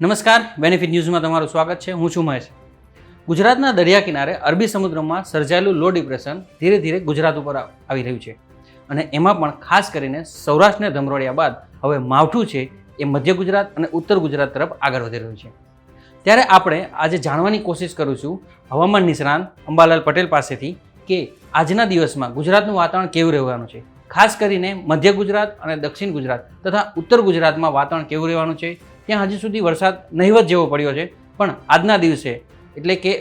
નમસ્કાર બેનિફિટ ન્યૂઝમાં તમારું સ્વાગત છે. હું છું મહેશ. ગુજરાતના દરિયા કિનારે અરબી સમુદ્રમાં સર્જાયેલું લો ડિપ્રેશન ધીરે ધીરે ગુજરાત ઉપર આવી રહ્યું છે. અને એમાં પણ ખાસ કરીને સૌરાષ્ટ્રને ધમરોળ્યા બાદ હવે માવઠું છે એ મધ્ય ગુજરાત અને ઉત્તર ગુજરાત તરફ આગળ વધી રહ્યું છે. ત્યારે આપણે આજે જાણવાની કોશિશ કરું છું હવામાન નિષ્ણાંત અંબાલાલ પટેલ પાસેથી કે આજના દિવસમાં ગુજરાતનું વાતાવરણ કેવું રહેવાનું છે. ખાસ કરીને મધ્ય ગુજરાત અને દક્ષિણ ગુજરાત તથા ઉત્તર ગુજરાતમાં વાતાવરણ કેવું રહેવાનું છે? ત્યાં હજી સુધી વરસાદ નહિવત જેવો પડ્યો છે. પણ આજના દિવસે એટલે કે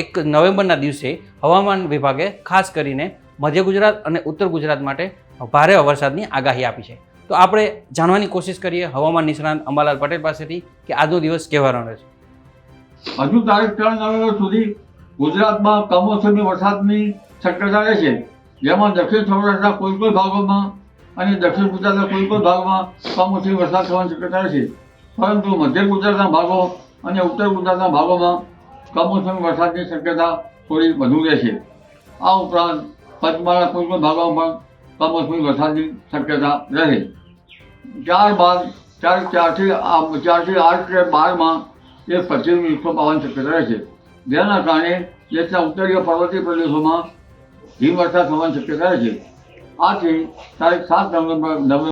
એક નવેમ્બરના દિવસે હવામાન વિભાગે ખાસ કરીને મધ્ય ગુજરાત અને ઉત્તર ગુજરાત માટે ભારે વરસાદની આગાહી આપી છે. તો આપણે જાણવાની કોશિશ કરીએ હવામાન નિષ્ણાંત અંબાલાલ પટેલ પાસેથી કે આજનો દિવસ કેવા રહ્યો છે હજુ તારીખ ત્રણ નવેમ્બર સુધી ગુજરાતમાં કમોસમી વરસાદની શક્યતા રહેશે જેમાં દક્ષિણ સૌરાષ્ટ્રના કોઈ કોઈ ભાગોમાં અને દક્ષિણ ગુજરાતના કોઈ કોઈ ભાગમાં કમોસમી વરસાદ થવાની શક્યતા રહેશે પરંતુ મધ્ય ગુજરાતના ભાગો અને ઉત્તર ગુજરાતના ભાગોમાં કમોસમી વરસાદની શક્યતા થોડી વધુ રહેશે. આ ઉપરાંત પંચમહાલના કોઈ ભાગોમાં પણ કમોસમી વરસાદની શક્યતા રહે. ત્યારબાદ ચાર ચારથી ચારથી આઠ કે બારમાં એક પશ્ચિમ વિક્ષોભ આવવાની શક્યતા રહે છે જેના કારણે દેશના ઉત્તરીય પર્વતીય પ્રદેશોમાં હિમવર્ષા થવાની શક્યતા રહે છે આથી તારીખ સાત નવેમ્બર નવેમ્બર